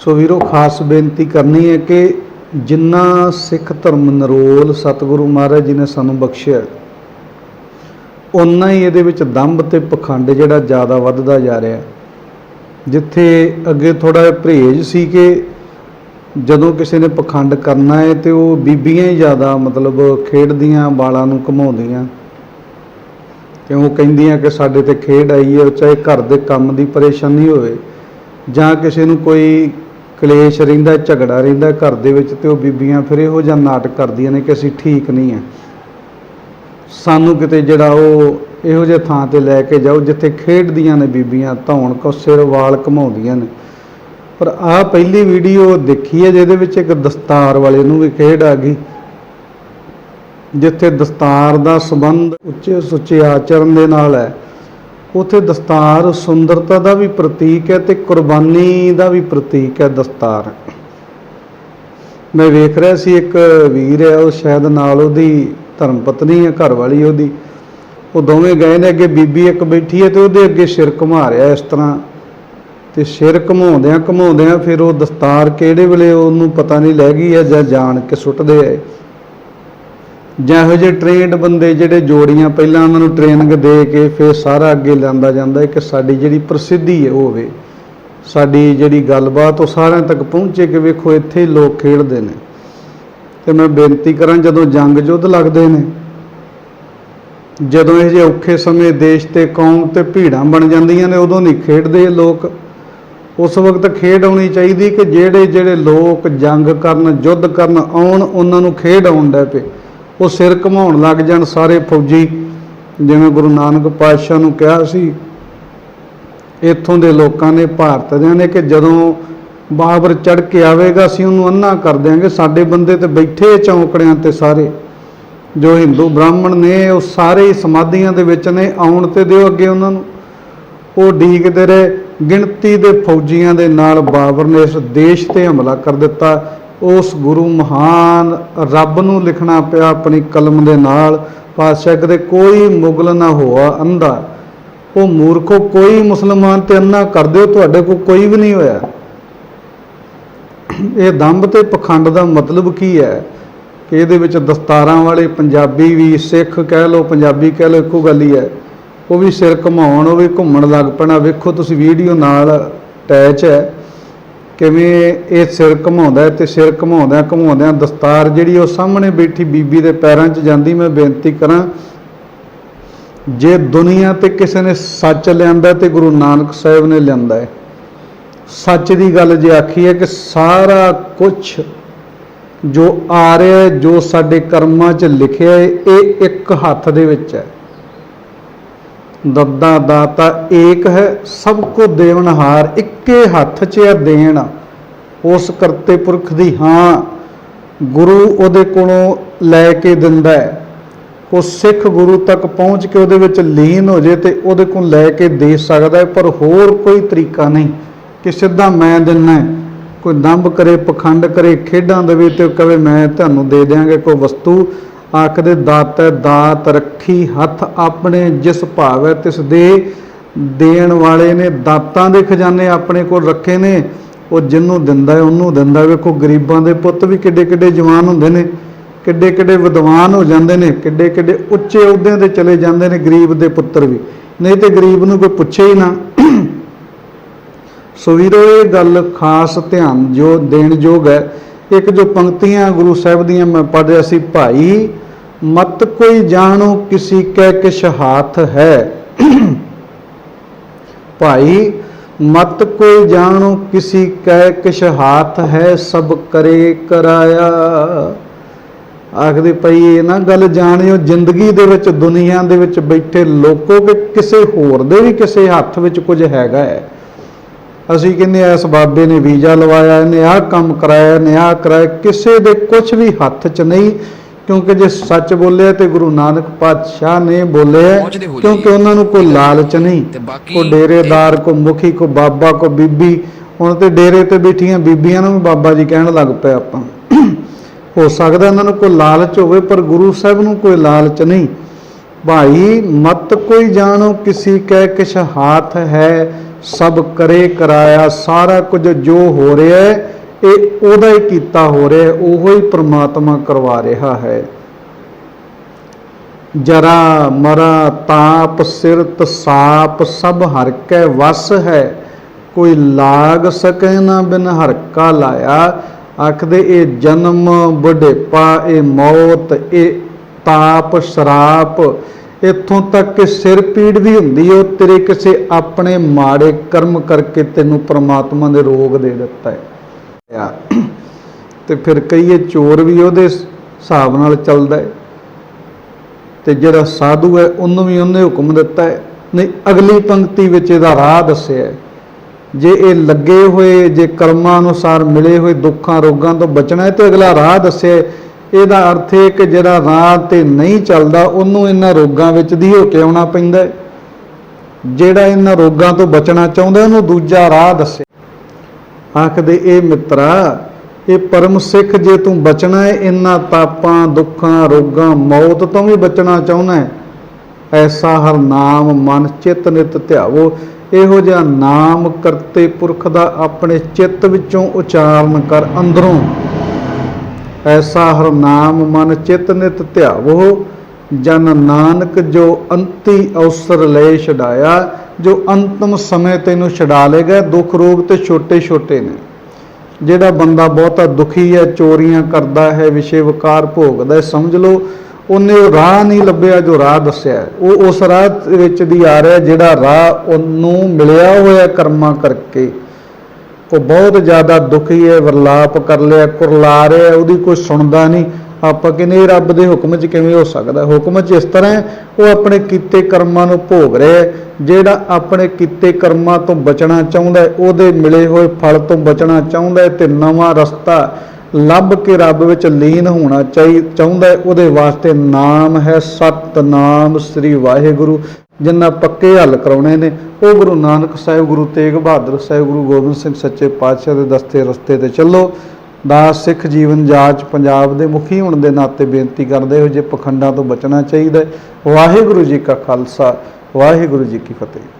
ਸੋ ਵੀਰੋ, ਖਾਸ ਬੇਨਤੀ ਕਰਨੀ ਹੈ ਕਿ ਜਿੰਨਾ ਸਿੱਖ ਧਰਮ ਨਰੋਲ ਸਤਿਗੁਰੂ ਮਹਾਰਾਜ ਜੀ ਨੇ ਸਾਨੂੰ ਬਖਸ਼ਿਆ ਉਨਾ ਹੀ ਇਹਦੇ ਵਿੱਚ ਦੰਭ ਤੇ ਪਖੰਡ ਜਿਹੜਾ ਜ਼ਿਆਦਾ ਵੱਧਦਾ ਜਾ ਰਿਹਾ ਜਿੱਥੇ ਅੱਗੇ ਥੋੜਾ ਜਿਹਾ ਪਰਹੇਜ਼ ਸੀ ਕਿ ਜਦੋਂ ਕਿਸੇ ਨੇ ਪਖੰਡ ਕਰਨਾ ਹੈ ਤੇ ਉਹ ਬੀਬੀਆਂ ਹੀ ਜ਼ਿਆਦਾ ਮਤਲਬ ਖੇਡਦੀਆਂ, ਵਾਲਾਂ ਨੂੰ ਘਮਾਉਂਦੀਆਂ। ਉਹ ਕਹਿੰਦੀਆਂ ਕਿ ਸਾਡੇ ਤੇ ਖੇਡ ਆਈ ਹੈ ਚਾਹੇ ਘਰ ਦੇ ਕੰਮ ਦੀ ਪਰੇਸ਼ਾਨੀ ਹੋਵੇ ਜਾਂ ਕਿਸੇ ਨੂੰ ਕੋਈ ਕਲੇਸ਼ ਰਹਿੰਦਾ, ਝਗੜਾ ਰਹਿੰਦਾ, ਘਰ ਦੇ ਵਿੱਚ ਤੇ ਉਹ ਬੀਬੀਆਂ ਫਿਰ ਇਹੋ ਜਿਹਾ ਨਾਟਕ ਕਰਦੀਆਂ ਨੇ ਕਿ ਅਸੀਂ ਠੀਕ ਨਹੀਂ ਆ। ਸਾਨੂੰ ਕਿਤੇ ਜਿਹੜਾ ਉਹ ਇਹੋ ਜਿਹੇ ਥਾਂ ਤੇ ਲੈ ਕੇ ਜਾਓ ਜਿੱਥੇ ਖੇਡਦੀਆਂ ਨੇ ਬੀਬੀਆਂ, ਧੌਣ ਕੋ ਸਿਰ, ਵਾਲ ਘਮਾਉਂਦੀਆਂ ਨੇ। ਪਰ ਆਹ ਪਹਿਲੀ ਵੀਡੀਓ ਦੇਖੀ ਹੈ ਜਿਹਦੇ ਵਿੱਚ ਇੱਕ ਦਸਤਾਰ ਵਾਲੇ ਨੂੰ ਵੀ ਖੇਡ ਆ ਗਈ, ਜਿੱਥੇ ਦਸਤਾਰ ਦਾ ਸੰਬੰਧ ਉੱਚੇ ਸੁੱਚੇ ਆਚਰਣ ਦੇ ਨਾਲ ਹੈ। ਉਥੇ ਦਸਤਾਰ ਸੁੰਦਰਤਾ ਦਾ ਵੀ ਪ੍ਰਤੀਕ ਹੈ ਤੇ ਕੁਰਬਾਨੀ ਦਾ ਵੀ ਪ੍ਰਤੀਕ ਹੈ ਦਸਤਾਰ। ਮੈਂ ਵੇਖ ਰਿਹਾ ਸੀ ਇੱਕ ਵੀਰ ਹੈ, ਉਹ ਸ਼ਾਇਦ ਨਾਲ ਉਹਦੀ ਧਰਮ ਪਤਨੀ ਹੈ, ਘਰ ਵਾਲੀ ਉਹਦੀ। ਉਹ ਦੋਵੇਂ ਗਏ ਨੇ, ਅੱਗੇ ਬੀਬੀ ਇੱਕ ਬੈਠੀ ਹੈ ਤੇ ਉਹਦੇ ਅੱਗੇ ਸਿਰ ਘੁਮਾ ਰਿਹਾ ਇਸ ਤਰ੍ਹਾਂ। ਤੇ ਸਿਰ ਘਮਾਉਂਦਿਆਂ ਘਮਾਉਂਦਿਆਂ ਫਿਰ ਉਹ ਦਸਤਾਰ ਕਿਹੜੇ ਵੇਲੇ ਉਹਨੂੰ ਪਤਾ ਨਹੀਂ ਲੈ ਗਈ ਹੈ ਜਾਂ ਜਾਣ ਕੇ ਸੁੱਟਦੇ ਆ ਜਾਂ ਇਹੋ ਜਿਹੇ ਟ੍ਰੇਨਡ ਬੰਦੇ ਜਿਹੜੇ ਜੋੜੀਆਂ ਪਹਿਲਾਂ ਉਹਨਾਂ ਨੂੰ ਟ੍ਰੇਨਿੰਗ ਦੇ ਕੇ ਫਿਰ ਸਾਰਾ ਅੱਗੇ ਲਿਆਂਦਾ ਜਾਂਦਾ ਹੈ ਕਿ ਸਾਡੀ ਜਿਹੜੀ ਪ੍ਰਸਿੱਧੀ ਹੈ ਉਹ ਹੋਵੇ ਸਾਡੀ ਜਿਹੜੀ ਗੱਲਬਾਤ ਉਹ ਸਾਰਿਆਂ ਤੱਕ ਪਹੁੰਚੇ ਕਿ ਵੇਖੋ ਇੱਥੇ ਹੀ ਲੋਕ ਖੇਡਦੇ ਨੇ। ਤੇ ਮੈਂ ਬੇਨਤੀ ਕਰਾਂ ਜਦੋਂ ਜੰਗ ਯੁੱਧ ਲੱਗਦੇ ਨੇ, ਜਦੋਂ ਇਹ ਜਿਹੇ ਔਖੇ ਸਮੇਂ ਦੇਸ਼ ਤੇ ਕੌਮ ਤੇ ਭੀੜਾਂ ਬਣ ਜਾਂਦੀਆਂ ਨੇ, ਉਦੋਂ ਨਹੀਂ ਖੇਡਦੇ ਲੋਕ। ਉਸ ਵਕਤ ਖੇਡ ਆਉਣੀ ਚਾਹੀਦੀ ਕਿ ਜਿਹੜੇ ਜਿਹੜੇ ਲੋਕ ਜੰਗ ਕਰਨ, ਯੁੱਧ ਕਰਨ ਆਉਣ, ਉਹਨਾਂ ਨੂੰ ਖੇਡ ਆਉਣ ਡੈ ਪਏ। ਉਹ ਸਿਰ ਘਮਾਉਣ ਲੱਗ ਜਾਣ ਸਾਰੇ ਫੌਜੀ, ਜਿਵੇਂ ਗੁਰੂ ਨਾਨਕ ਪਾਤਸ਼ਾਹ ਨੂੰ ਕਿਹਾ ਸੀ। ਇੱਥੋਂ ਦੇ ਲੋਕਾਂ ਨੇ ਭਾਰਤ ਦਿਆਂ ਨੇ ਕਿ ਜਦੋਂ ਬਾਬਰ ਚੜ ਕੇ ਆਵੇਗਾ, ਅਸੀਂ ਉਹਨੂੰ ਅੰਨਾ ਕਰ ਦਿਆਂਗੇ। ਸਾਡੇ ਬੰਦੇ ਤੇ ਬੈਠੇ ਚੌਂਕੜਿਆਂ ਤੇ ਸਾਰੇ। ਜੋ ਹਿੰਦੂ ਬ੍ਰਾਹਮਣ ਨੇ, ਉਹ ਸਾਰੇ ਸਮਾਧੀਆਂ ਦੇ ਵਿੱਚ ਨੇ, ਆਉਣ ਤੇ ਦਿਓ ਅੱਗੇ ਉਹਨਾਂ ਨੂੰ। ਉਹ ਡੀਕਦੇ ਰਹੇ। ਗਿਣਤੀ ਦੇ ਫੌਜੀਆਂ ਦੇ ਨਾਲ ਬਾਬਰ ਨੇ ਇਸ ਦੇਸ਼ ਤੇ ਹਮਲਾ ਕਰ ਦਿੱਤਾ। ਉਸ ਗੁਰੂ ਮਹਾਨ ਰੱਬ ਨੂੰ ਲਿਖਣਾ ਪਿਆ ਆਪਣੀ ਕਲਮ ਦੇ ਨਾਲ। ਪਾਤਸ਼ਾਹ ਕਦੇ ਕੋਈ ਮੁਗਲ ਨਾ ਹੋਆ ਅੰਧਾ। ਉਹ ਮੂਰਖੋ, ਕੋਈ ਮੁਸਲਮਾਨ ਤੇ ਅੰਨਾ ਕਰ ਦਿਓ, ਤੁਹਾਡੇ ਕੋਲ ਕੋਈ ਵੀ ਨਹੀਂ ਹੋਇਆ। ਇਹ ਦੰਭ ਤੇ ਪਖੰਡ ਦਾ ਮਤਲਬ ਕੀ ਹੈ ਕਿ ਇਹਦੇ ਵਿੱਚ ਦਸਤਾਰਾਂ ਵਾਲੇ ਪੰਜਾਬੀ ਵੀ ਸਿੱਖ ਕਹਿ ਲਓ, ਪੰਜਾਬੀ ਕਹਿ ਲਓ, ਇੱਕੋ ਗੱਲ ਹੀ ਹੈ। ਉਹ ਵੀ ਸਿਰ ਘੁਮਾਉਣ, ਉਹ ਵੀ ਘੁੰਮਣ ਲੱਗ ਪੈਣਾ। ਵੇਖੋ ਤੁਸੀਂ ਵੀਡੀਓ ਨਾਲ ਅਟੈਚ ਹੈ। ਕਿਵੇਂ ਇਹ ਸਿਰ ਘੁਮਾਉਂਦਾ ਹੈ ਤੇ ਸਿਰ ਘੁਮਾਉਂਦਿਆਂ ਘੁਮਾਉਂਦਿਆਂ ਦਸਤਾਰ ਜਿਹੜੀ ਉਹ ਸਾਹਮਣੇ ਬੈਠੀ ਬੀਬੀ ਦੇ ਪੈਰਾਂ 'ਚ ਜਾਂਦੀ ਮੈਂ ਬੇਨਤੀ ਕਰਾਂ ਜੇ ਦੁਨੀਆ ਤੇ ਕਿਸੇ ਨੇ ਸੱਚ ਲਿਆਂਦਾ ਤੇ ਗੁਰੂ ਨਾਨਕ ਸਾਹਿਬ ਨੇ ਲਿਆਂਦਾ ਹੈ। ਸੱਚ ਦੀ ਗੱਲ ਜੇ ਆਖੀ ਹੈ ਕਿ ਸਾਰਾ ਕੁਝ ਜੋ ਆ ਰਿਹਾ ਹੈ, ਜੋ ਸਾਡੇ ਕਰਮਾਂ 'ਚ ਲਿਖਿਆ ਹੈ ਇਹ ਇੱਕ ਹੱਥ ਦੇ ਵਿੱਚ ਹੈ। ਦੱਦਾ ਦਾਤਾ ਏਕ ਹੈ, ਸਭ ਕੋ ਦੇਵਨਹਾਰ ਇੱਕੇ ਹੱਥ 'ਚ ਹੈ ਦੇਣ। ਉਸ ਕਰਤੇ ਪੁਰਖ ਦੀ ਹਾਂ, ਗੁਰੂ ਉਹਦੇ ਕੋਲੋਂ ਲੈ ਕੇ ਦਿੰਦਾ ਹੈ। ਉਹ ਸਿੱਖ ਗੁਰੂ ਤੱਕ ਪਹੁੰਚ ਕੇ ਉਹਦੇ ਵਿੱਚ ਲੀਨ ਹੋ ਜੇ ਤੇ ਉਹਦੇ ਕੋਲ ਲੈ ਕੇ ਦੇ ਸਕਦਾ ਹੈ, ਪਰ ਹੋਰ ਕੋਈ ਤਰੀਕਾ ਨਹੀਂ ਕਿ ਸਿੱਧਾ ਮੈਂ ਦਿੰਨਾ ਕੋਈ ਦੰਭ ਕਰੇ, ਪਖੰਡ ਕਰੇ, ਖੇਡਾਂ ਦੇਵੇ ਤੇ ਕਵੇ ਮੈਂ ਤੁਹਾਨੂੰ ਦੇ ਦਿਆਂਗੇ, ਕੋਈ ਵਸਤੂ ਆਖਦੇ ਦਾਤੈ, ਦਾਤ ਰੱਖੀ ਹੱਥ ਆਪਣੇ ਜਿਸ ਭਾਵੈ ਤਿਸ ਦੇ। ਦੇਣ ਵਾਲੇ ਨੇ ਦਾਤਾਂ ਦੇ ਖਜ਼ਾਨੇ ਆਪਣੇ ਕੋਲ ਰੱਖੇ ਨੇ। ਉਹ ਜਿਹਨੂੰ ਦਿੰਦਾ ਹੈ, ਉਹਨੂੰ ਦਿੰਦਾ ਵੇਖੋ, ਗਰੀਬਾਂ ਦੇ ਪੁੱਤ ਵੀ ਕਿੱਡੇ ਕਿੱਡੇ ਜਵਾਨ ਹੁੰਦੇ ਨੇ। ਕਿੱਡੇ ਕਿੱਡੇ ਵਿਦਵਾਨ ਹੋ ਜਾਂਦੇ ਨੇ। ਕਿੱਡੇ ਕਿੱਡੇ ਉੱਚੇ ਅਹੁਦਿਆਂ ਤੇ ਚਲੇ ਜਾਂਦੇ ਨੇ ਗਰੀਬ ਦੇ ਪੁੱਤਰ ਵੀ। ਨਹੀਂ ਤੇ ਗਰੀਬ ਨੂੰ ਕੋਈ ਪੁੱਛੇ ਹੀ ਨਾ। ਸੋ ਵੀਰੋ, ਇਹ ਗੱਲ ਖਾਸ ਧਿਆਨ ਜੋ ਦੇਣ ਯੋਗ ਹੈ। ਇੱਕ ਜੋ ਪੰਕਤੀਆਂ ਗੁਰੂ ਸਾਹਿਬ ਦੀਆਂ ਮੈਂ ਪੜ੍ਹ ਰਿਹਾ ਸੀ, ਭਾਈ, ਮਤ ਕੋਈ ਜਾਣੋ ਕਿਸੀ ਕੈ ਕਿਛ ਹਾਥ ਹੈ। ਭਾਈ, ਮਤ ਕੋਈ ਜਾਣੋ ਕਿਸੀ ਕੈ ਕਿਛ ਹਾਥ ਹੈ, ਸਭ ਕਰੇ ਕਰਾਇਆ। ਆਖਦੇ ਪਈ ਇਹ ਨਾ ਗੱਲ ਜਾਣਿਓ, ਜ਼ਿੰਦਗੀ ਦੇ ਵਿੱਚ, ਦੁਨੀਆ ਦੇ ਵਿੱਚ ਬੈਠੇ ਲੋਕੋ ਕਿ ਕਿਸੇ ਹੋਰ ਦੇ ਵੀ ਕਿਸੇ ਹੱਥ ਵਿੱਚ ਕੁਝ ਹੈਗਾ ਹੈ। ਅਸੀਂ ਕਹਿੰਦੇ ਆ ਇਸ ਬਾਬੇ ਨੇ ਵੀਜ਼ਾ ਲਵਾਇਆ ਇਹਨੇ ਆਹ ਕੰਮ ਕਰਾਇਆ ਇਹਨੇ ਆਹ ਕਰਾਇਆ। ਕਿਸੇ ਦੇ ਕੁਝ ਵੀ ਹੱਥ 'ਚ ਨਹੀਂ ਕਿਉਂਕਿ ਜੇ ਸੱਚ ਬੋਲਿਆ ਤੇ ਗੁਰੂ ਨਾਨਕ ਪਾਤਸ਼ਾਹ ਨੇ ਜੀ। ਕਿਉਂਕਿ ਉਹਨਾਂ ਨੂੰ ਕੋਈ ਲਾਲਚ ਨਹੀਂ। ਕੋ ਡੇਰੇਦਾਰ ਕੋ ਮੁਖੀ ਕੋ ਬਾਬਾ ਕੋ ਬੀਬੀ ਹੁਣ ਤੇ ਡੇਰੇ ਤੇ ਬੈਠੀਆਂ ਬੀਬੀਆਂ ਨੂੰ ਬਾਬਾ ਜੀ ਕਹਿਣ ਲੱਗ ਪਏ ਆਪਾਂ। ਹੋ ਸਕਦਾ ਇਹਨਾਂ ਨੂੰ ਕੋਈ ਲਾਲਚ ਹੋਵੇ ਪਰ ਗੁਰੂ ਸਾਹਿਬ ਨੂੰ ਕੋਈ ਲਾਲਚ ਨਹੀਂ। ਭਾਈ ਮਤ ਕੋਈ ਜਾਣੋ ਕਿਸੀ ਕੈ ਕਿਛ ਹਾਥ ਹੈ ਸਭ ਕਰੇ ਕਰਾਇਆ, ਸਾਰਾ ਕੁਝ ਜੋ ਹੋ ਰਿਹਾ ਹੈ, ਇਹ ਉਹਦਾ ਹੀ ਕੀਤਾ ਹੋ ਰਿਹਾ ਹੈ, ਉਹੋ ਹੀ ਪ੍ਰਮਾਤਮਾ ਕਰਵਾ ਰਿਹਾ ਹੈ। ਜਰਾ ਮਰਾ ਤਾਪ ਸਿਰਤ ਸਾਪ, ਸਭ ਹਰ ਕੈ ਵਸ ਹੈ। ਕੋਈ ਲਾਗ ਸਕੈ ਨਾ ਬਿਨ ਹਰਕਾ ਲਾਇਆ। ਆਖਦੇ, ਇਹ ਜਨਮ ਬੁਢੇਪਾ, ਇਹ ਮੌਤ, ਇਹ ਤਾਪ ਸ਼ਰਾਪ ਇੱਥੋਂ ਤੱਕ ਕਿ ਸਿਰ ਪੀੜ ਵੀ ਹੁੰਦੀ ਹੈ, ਉਹ ਤੇਰੇ ਕਿਸੇ ਆਪਣੇ ਮਾੜੇ ਕਰਮ ਕਰਕੇ ਤੈਨੂੰ ਪ੍ਰਮਾਤਮਾ ਨੇ ਰੋਗ ਦੇ ਦਿੱਤਾ ਹੈ। ਤੇ ਫਿਰ ਕਹੀਏ ਚੋਰ ਵੀ ਉਹਦੇ ਹਿਸਾਬ ਨਾਲ ਚੱਲਦਾ ਹੈ। ਤੇ ਜਿਹੜਾ ਸਾਧੂ ਹੈ, ਉਹਨੂੰ ਵੀ ਉਹਨੇ ਹੁਕਮ ਦਿੱਤਾ ਹੈ। ਨਹੀਂ, ਅਗਲੀ ਪੰਕਤੀ ਵਿੱਚ ਇਹਦਾ ਰਾਹ ਦੱਸਿਆ ਹੈ। ਜੇ ਇਹ ਲੱਗੇ ਹੋਏ, ਜੇ ਕਰਮਾਂ ਅਨੁਸਾਰ ਮਿਲੇ ਹੋਏ ਦੁੱਖਾਂ ਰੋਗਾਂ ਤੋਂ ਬਚਣਾ ਹੈ, ਤੇ ਅਗਲਾ ਰਾਹ ਦੱਸਿਆ ਇਹਦਾ ਅਰਥ ਹੈ ਕਿ ਜਿਹੜਾ ਰਾਹ ਤੇ ਨਹੀਂ ਚੱਲਦਾ, ਉਹਨੂੰ ਇਹਨਾਂ ਰੋਗਾਂ ਵਿੱਚ ਦੀ ਹੋ ਕੇ ਆਉਣਾ ਪੈਂਦਾ ਹੈ। ਜਿਹੜਾ ਇਹਨਾਂ ਰੋਗਾਂ ਤੋਂ ਬਚਣਾ ਚਾਹੁੰਦਾ, ਉਹਨੂੰ ਦੂਜਾ ਰਾਹ ਦੱਸੇ। ਆਖਦੇ, ਇਹ ਮਿੱਤਰਾ, ਇਹ ਪਰਮ ਸਿੱਖ ਜੇ ਤੂੰ ਬਚਣਾ ਹੈ, ਇਹਨਾਂ ਤਾਪਾਂ, ਦੁੱਖਾਂ, ਰੋਗਾਂ, ਮੌਤ ਤੋਂ ਵੀ ਬਚਣਾ ਚਾਹੁੰਦਾ ਹੈ। ਐਸਾ ਹਰ ਨਾਮ ਮਨ ਚਿਤ ਨਿਤ ਧਿਆਵੋ। ਇਹੋ ਜਿਹਾ ਨਾਮ ਕਰਤੇ ਪੁਰਖ ਦਾ ਆਪਣੇ ਚਿੱਤ ਵਿੱਚੋਂ ਉਚਾਰਨ ਕਰ ਅੰਦਰੋਂ। ਐਸਾ ਹਰ ਨਾਮ ਮਨ ਚਿਤ ਨਿਤ ਧਿਆਵੋ, ਜਨ ਨਾਨਕ ਜੋ ਅੰਤੀ ਅਵਸਰ ਲੈ ਛਡਾਇਆ, ਜੋ ਅੰਤਮ ਸਮੇਂ ਤੈਨੂੰ ਛਡਾ ਲੇਗਾ, ਦੁੱਖ ਰੋਗ ਤੇ ਛੋਟੇ ਛੋਟੇ ਨੇ। ਜਿਹੜਾ ਬੰਦਾ ਬਹੁਤਾ ਦੁਖੀ ਹੈ, ਚੋਰੀਆਂ ਕਰਦਾ ਹੈ, ਵਿਸ਼ੇ ਵਿਕਾਰ ਭੋਗਦਾ ਹੈ, ਸਮਝ ਲਓ, ਉਹਨੇ ਉਹ ਰਾਹ ਨਹੀਂ ਲੱਭਿਆ ਜੋ ਰਾਹ ਦੱਸਿਆ ਉਹ ਉਸ ਰਾਹ ਵਿੱਚ ਦੀ ਆ ਰਿਹਾ ਜਿਹੜਾ ਰਾਹ ਉਹਨੂੰ ਮਿਲਿਆ ਹੋਇਆ ਕਰਮਾਂ ਕਰਕੇ। ਉਹ ਬਹੁਤ ਜ਼ਿਆਦਾ ਦੁਖੀ ਹੈ, ਵਰਲਾਪ ਕਰ ਲਿਆ, ਕੁਰਲਾ ਰਿਹਾ, ਉਹਦੀ ਕੋਈ ਸੁਣਦਾ ਨਹੀਂ। ਆਪਾਂ ਕਹਿੰਦੇ ਰੱਬ ਦੇ ਹੁਕਮ 'ਚ ਕਿਵੇਂ ਹੋ ਸਕਦਾ? ਹੁਕਮ 'ਚ ਇਸ ਤਰ੍ਹਾਂ ਹੈ, ਉਹ ਆਪਣੇ ਕੀਤੇ ਕਰਮਾਂ ਨੂੰ ਭੋਗ ਰਿਹਾ ਜਿਹੜਾ ਆਪਣੇ ਕੀਤੇ ਕਰਮਾਂ ਤੋਂ ਬਚਣਾ ਚਾਹੁੰਦਾ ਹੈ, ਉਹਦੇ ਮਿਲੇ ਹੋਏ ਫਲ ਤੋਂ ਬਚਣਾ ਚਾਹੁੰਦਾ ਹੈ ਤੇ ਨਵਾਂ ਰਸਤਾ ਲੱਭ ਕੇ ਰੱਬ ਵਿੱਚ ਲੀਨ ਹੋਣਾ ਚਾਹੀ, ਚਾਹੁੰਦਾ ਹੈ, ਉਹਦੇ ਵਾਸਤੇ ਨਾਮ ਹੈ ਸਤਨਾਮ ਸ੍ਰੀ ਵਾਹਿਗੁਰੂ। ਜਿੰਨਾ ਪੱਕੇ ਹੱਲ ਕਰਾਉਣੇ ਨੇ, ਉਹ ਗੁਰੂ ਨਾਨਕ ਸਾਹਿਬ, ਗੁਰੂ ਤੇਗ ਬਹਾਦਰ ਸਾਹਿਬ, ਗੁਰੂ ਗੋਬਿੰਦ ਸਿੰਘ ਸੱਚੇ ਪਾਤਸ਼ਾਹ ਦੇ ਦਸਤੇ ਰਸਤੇ ਤੇ ਚੱਲੋ। ਦਾ ਸਿੱਖ ਜੀਵਨ ਜਾਚ ਪੰਜਾਬ ਦੇ ਮੁਖੀ ਹੋਣ ਦੇ ਨਾਤੇ ਬੇਨਤੀ ਕਰਦੇ ਹੋ ਜੇ ਪਖੰਡਾਂ ਤੋਂ ਬਚਣਾ ਚਾਹੀਦਾ ਵਾਹਿਗੁਰੂ ਜੀ ਕਾ ਖਾਲਸਾ, ਵਾਹਿਗੁਰੂ ਜੀ ਕੀ ਫਤਿਹ।